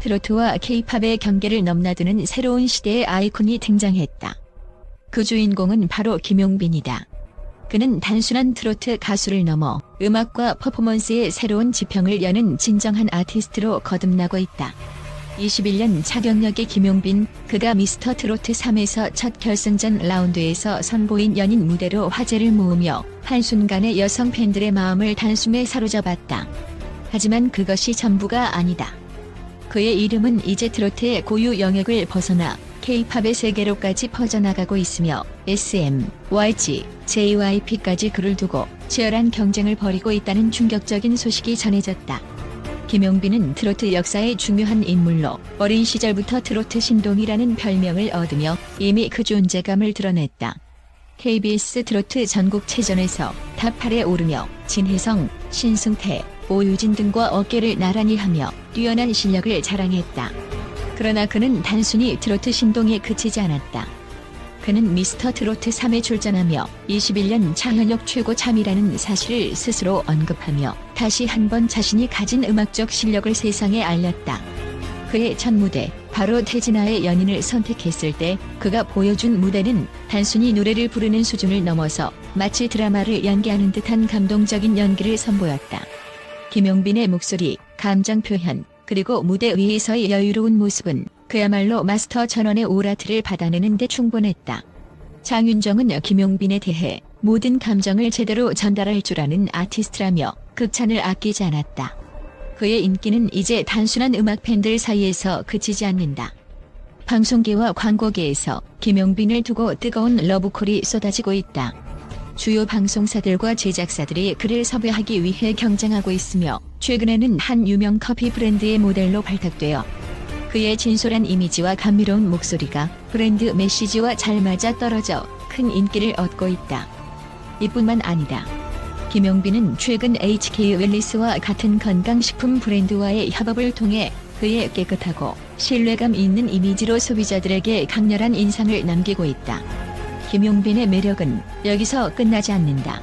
트로트와 케이팝의 경계를 넘나드는 새로운 시대의 아이콘이 등장했다. 그 주인공은 바로 김용빈이다. 그는 단순한 트로트 가수를 넘어 음악과 퍼포먼스의 새로운 지평을 여는 진정한 아티스트로 거듭나고 있다. 21년 차경력의 김용빈, 그가 미스터 트로트 3에서 첫 결승전 라운드에서 선보인 연인 무대로 화제를 모으며 한순간에 여성 팬들의 마음을 단숨에 사로잡았다. 하지만 그것이 전부가 아니다. 그의 이름은 이제 트로트의 고유 영역을 벗어나 K-팝의 세계로까지 퍼져나가고 있으며 SM, YG, JYP까지 그를 두고 치열한 경쟁을 벌이고 있다는 충격적인 소식이 전해졌다. 김용빈은 트로트 역사의 중요한 인물로 어린 시절부터 트로트 신동이라는 별명을 얻으며 이미 그 존재감을 드러냈다. KBS 트로트 전국체전에서 탑 8에 오르며 진혜성, 신승태, 오유진 등과 어깨를 나란히 하며 뛰어난 실력을 자랑했다. 그러나 그는 단순히 트로트 신동에 그치지 않았다. 그는 미스터 트로트 3에 출전하며 21년 차현역 최고 참이라는 사실을 스스로 언급하며 다시 한번 자신이 가진 음악적 실력을 세상에 알렸다. 그의 첫 무대, 바로 태진아의 연인을 선택했을 때 그가 보여준 무대는 단순히 노래를 부르는 수준을 넘어서 마치 드라마를 연기하는 듯한 감동적인 연기를 선보였다. 김용빈의 목소리, 감정 표현, 그리고 무대 위에서의 여유로운 모습은 그야말로 마스터 전원의 오라트를 받아내는 데 충분했다. 장윤정은 김용빈에 대해 모든 감정을 제대로 전달할 줄 아는 아티스트라며 극찬을 아끼지 않았다. 그의 인기는 이제 단순한 음악 팬들 사이에서 그치지 않는다. 방송계와 광고계에서 김용빈을 두고 뜨거운 러브콜이 쏟아지고 있다. 주요 방송사들과 제작사들이 그를 섭외하기 위해 경쟁하고 있으며 최근에는 한 유명 커피 브랜드의 모델로 발탁되어 그의 진솔한 이미지와 감미로운 목소리가 브랜드 메시지와 잘 맞아 떨어져 큰 인기를 얻고 있다. 이뿐만 아니다. 김용빈은 최근 HK 웰리스와 같은 건강식품 브랜드와의 협업을 통해 그의 깨끗하고 신뢰감 있는 이미지로 소비자들에게 강렬한 인상을 남기고 있다. 김용빈의 매력은 여기서 끝나지 않는다.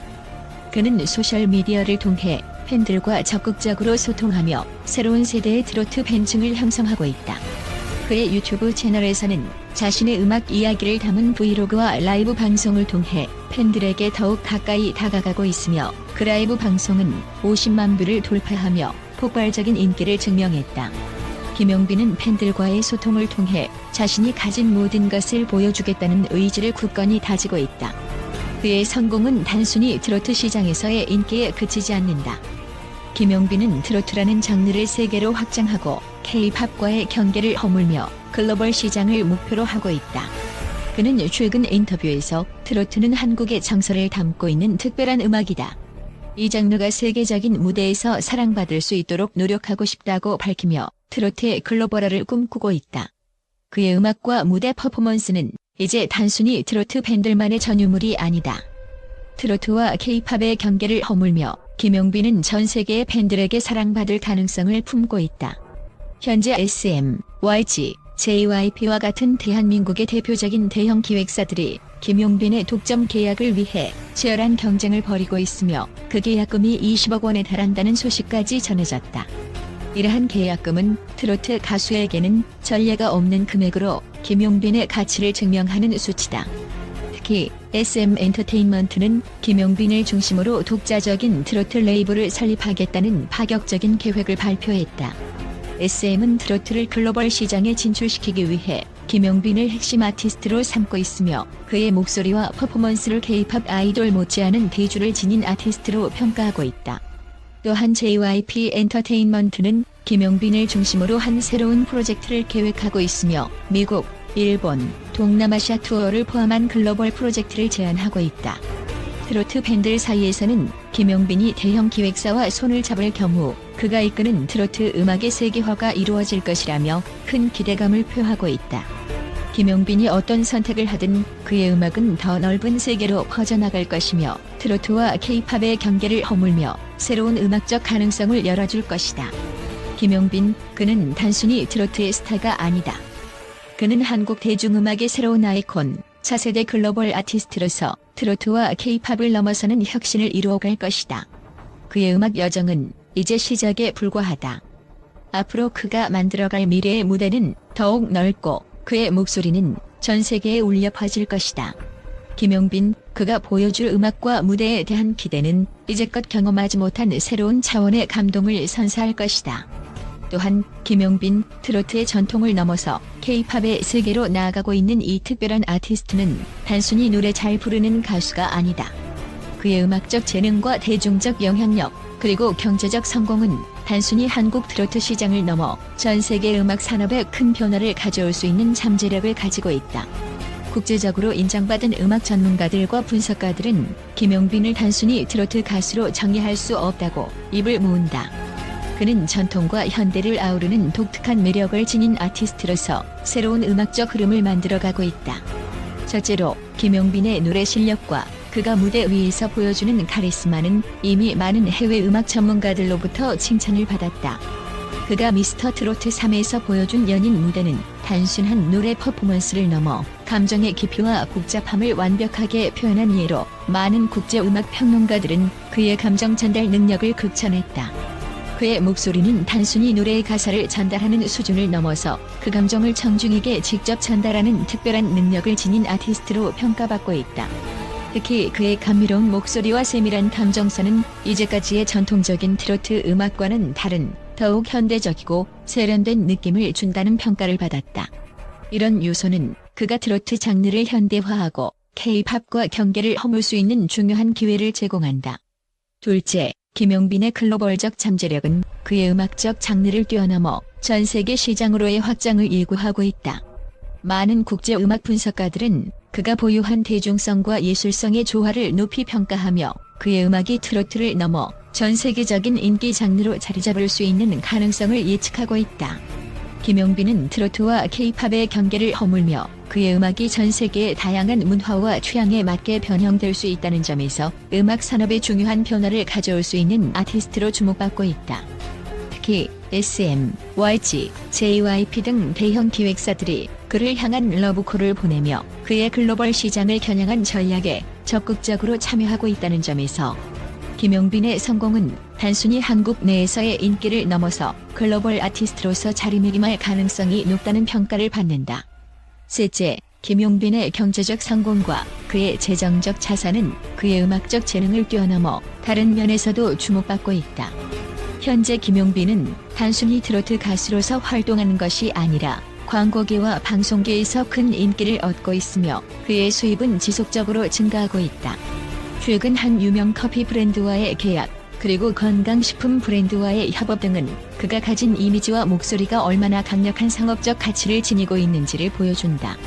그는 소셜미디어를 통해 팬들과 적극적으로 소통하며 새로운 세대의 트로트 팬층을 형성하고 있다. 그의 유튜브 채널에서는 자신의 음악 이야기를 담은 브이로그와 라이브 방송을 통해 팬들에게 더욱 가까이 다가가고 있으며 그 라이브 방송은 50만 뷰를 돌파하며 폭발적인 인기를 증명했다. 김용빈은 팬들과의 소통을 통해 자신이 가진 모든 것을 보여주겠다는 의지를 굳건히 다지고 있다. 그의 성공은 단순히 트로트 시장에서의 인기에 그치지 않는다. 김용빈은 트로트라는 장르를 세계로 확장하고 K-팝과의 경계를 허물며 글로벌 시장을 목표로 하고 있다. 그는 최근 인터뷰에서 트로트는 한국의 정서를 담고 있는 특별한 음악이다. 이 장르가 세계적인 무대에서 사랑받을 수 있도록 노력하고 싶다고 밝히며 트로트의 글로벌화를 꿈꾸고 있다. 그의 음악과 무대 퍼포먼스는 이제 단순히 트로트 팬들만의 전유물이 아니다. 트로트와 케이팝의 경계를 허물며 김용빈은 전 세계의 팬들에게 사랑받을 가능성을 품고 있다. 현재 SM, YG, JYP와 같은 대한민국의 대표적인 대형 기획사들이 김용빈의 독점 계약을 위해 치열한 경쟁을 벌이고 있으며 그 계약금이 20억 원에 달한다는 소식까지 전해졌다. 이러한 계약금은 트로트 가수에게는 전례가 없는 금액으로 김용빈의 가치를 증명하는 수치다. 특히 SM 엔터테인먼트는 김용빈을 중심으로 독자적인 트로트 레이블을 설립하겠다는 파격적인 계획을 발표했다. SM은 트로트를 글로벌 시장에 진출시키기 위해 김용빈을 핵심 아티스트로 삼고 있으며 그의 목소리와 퍼포먼스를 K-팝 아이돌 못지않은 대주를 지닌 아티스트로 평가하고 있다. 또한 JYP 엔터테인먼트는 김용빈을 중심으로 한 새로운 프로젝트를 계획하고 있으며 미국, 일본, 동남아시아 투어를 포함한 글로벌 프로젝트를 제안하고 있다. 트로트 팬들 사이에서는 김용빈이 대형 기획사와 손을 잡을 경우 그가 이끄는 트로트 음악의 세계화가 이루어질 것이라며 큰 기대감을 표하고 있다. 김용빈이 어떤 선택을 하든 그의 음악은 더 넓은 세계로 퍼져나갈 것이며 트로트와 케이팝의 경계를 허물며 새로운 음악적 가능성을 열어줄 것이다. 김용빈, 그는 단순히 트로트의 스타가 아니다. 그는 한국 대중음악의 새로운 아이콘, 차세대 글로벌 아티스트로서 트로트와 케이팝을 넘어서는 혁신을 이루어갈 것이다. 그의 음악 여정은 이제 시작에 불과하다. 앞으로 그가 만들어갈 미래의 무대는 더욱 넓고 그의 목소리는 전 세계에 울려 퍼질 것이다. 김용빈, 그가 보여줄 음악과 무대에 대한 기대는 이제껏 경험하지 못한 새로운 차원의 감동을 선사할 것이다. 또한 김용빈 트로트의 전통을 넘어서 K-팝의 세계로 나아가고 있는 이 특별한 아티스트는 단순히 노래 잘 부르는 가수가 아니다. 그의 음악적 재능과 대중적 영향력 그리고 경제적 성공은 단순히 한국 트로트 시장을 넘어 전 세계 음악 산업에 큰 변화를 가져올 수 있는 잠재력을 가지고 있다. 국제적으로 인정받은 음악 전문가들과 분석가들은 김용빈을 단순히 트로트 가수로 정의할 수 없다고 입을 모은다. 그는 전통과 현대를 아우르는 독특한 매력을 지닌 아티스트로서 새로운 음악적 흐름을 만들어가고 있다. 첫째로 김용빈의 노래 실력과 그가 무대 위에서 보여주는 카리스마는 이미 많은 해외 음악 전문가들로부터 칭찬을 받았다. 그가 미스터 트로트 3에서 보여준 연인 무대는 단순한 노래 퍼포먼스를 넘어 감정의 깊이와 복잡함을 완벽하게 표현한 예로 많은 국제 음악 평론가들은 그의 감정 전달 능력을 극찬했다. 그의 목소리는 단순히 노래의 가사를 전달하는 수준을 넘어서 그 감정을 청중에게 직접 전달하는 특별한 능력을 지닌 아티스트로 평가받고 있다. 특히 그의 감미로운 목소리와 세밀한 감정선은 이제까지의 전통적인 트로트 음악과는 다른 더욱 현대적이고 세련된 느낌을 준다는 평가를 받았다. 이런 요소는 그가 트로트 장르를 현대화하고 K-팝과 경계를 허물 수 있는 중요한 기회를 제공한다. 둘째, 김용빈의 글로벌적 잠재력은 그의 음악적 장르를 뛰어넘어 전 세계 시장으로의 확장을 예고하고 있다. 많은 국제 음악 분석가들은 그가 보유한 대중성과 예술성의 조화를 높이 평가하며 그의 음악이 트로트를 넘어 전 세계적인 인기 장르로 자리 잡을 수 있는 가능성을 예측하고 있다. 김용빈은 트로트와 케이팝의 경계를 허물며 그의 음악이 전 세계의 다양한 문화와 취향에 맞게 변형될 수 있다는 점에서 음악 산업에 중요한 변화를 가져올 수 있는 아티스트로 주목받고 있다. 특히 SM, YG, JYP 등 대형 기획사들이 그를 향한 러브콜을 보내며 그의 글로벌 시장을 겨냥한 전략에 적극적으로 참여하고 있다는 점에서 김용빈의 성공은 단순히 한국 내에서의 인기를 넘어서 글로벌 아티스트로서 자리매김할 가능성이 높다는 평가를 받는다. 셋째, 김용빈의 경제적 성공과 그의 재정적 자산은 그의 음악적 재능을 뛰어넘어 다른 면에서도 주목받고 있다. 현재 김용빈은 단순히 트로트 가수로서 활동하는 것이 아니라 광고계와 방송계에서 큰 인기를 얻고 있으며 그의 수입은 지속적으로 증가하고 있다. 최근 한 유명 커피 브랜드와의 계약, 그리고 건강식품 브랜드와의 협업 등은 그가 가진 이미지와 목소리가 얼마나 강력한 상업적 가치를 지니고 있는지를 보여준다.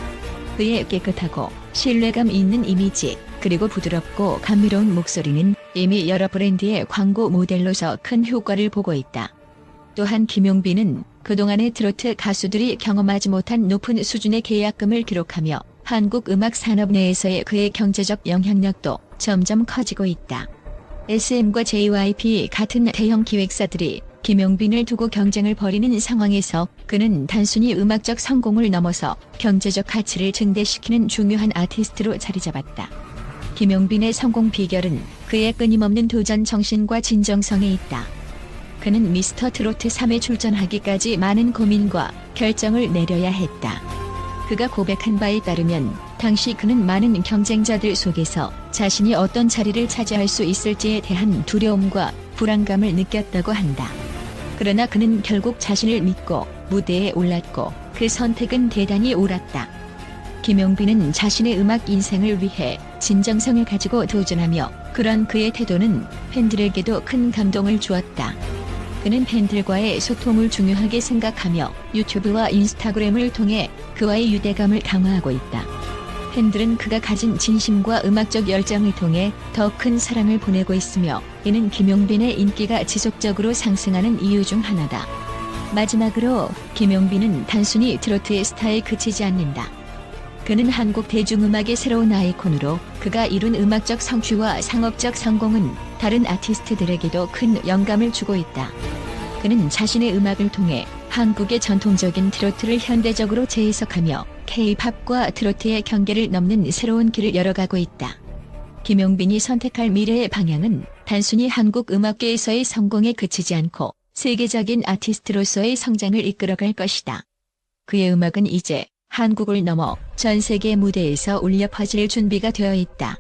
그의 깨끗하고 신뢰감 있는 이미지, 그리고 부드럽고 감미로운 목소리는 이미 여러 브랜드의 광고 모델로서 큰 효과를 보고 있다. 또한 김용빈은 그동안의 트로트 가수들이 경험하지 못한 높은 수준의 계약금을 기록하며 한국 음악 산업 내에서의 그의 경제적 영향력도 점점 커지고 있다. SM과 JYP 같은 대형 기획사들이 김용빈을 두고 경쟁을 벌이는 상황에서 그는 단순히 음악적 성공을 넘어서 경제적 가치를 증대시키는 중요한 아티스트로 자리 잡았다. 김용빈의 성공 비결은 그의 끊임없는 도전 정신과 진정성에 있다. 그는 미스터 트로트 3에 출전하기까지 많은 고민과 결정을 내려야 했다. 그가 고백한 바에 따르면 당시 그는 많은 경쟁자들 속에서 자신이 어떤 자리를 차지할 수 있을지에 대한 두려움과 불안감을 느꼈다고 한다. 그러나 그는 결국 자신을 믿고 무대에 올랐고 그 선택은 대단히 옳았다. 김용빈은 자신의 음악 인생을 위해 진정성을 가지고 도전하며 그런 그의 태도는 팬들에게도 큰 감동을 주었다. 그는 팬들과의 소통을 중요하게 생각하며 유튜브와 인스타그램을 통해 그와의 유대감을 강화하고 있다. 팬들은 그가 가진 진심과 음악적 열정을 통해 더 큰 사랑을 보내고 있으며 이는 김용빈의 인기가 지속적으로 상승하는 이유 중 하나다. 마지막으로 김용빈은 단순히 트로트의 스타에 그치지 않는다. 그는 한국 대중음악의 새로운 아이콘으로 그가 이룬 음악적 성취와 상업적 성공은 다른 아티스트들에게도 큰 영감을 주고 있다. 그는 자신의 음악을 통해 한국의 전통적인 트로트를 현대적으로 재해석하며 K-팝과 트로트의 경계를 넘는 새로운 길을 열어가고 있다. 김용빈이 선택할 미래의 방향은 단순히 한국 음악계에서의 성공에 그치지 않고 세계적인 아티스트로서의 성장을 이끌어갈 것이다. 그의 음악은 이제 한국을 넘어 전 세계 무대에서 울려 퍼질 준비가 되어 있다.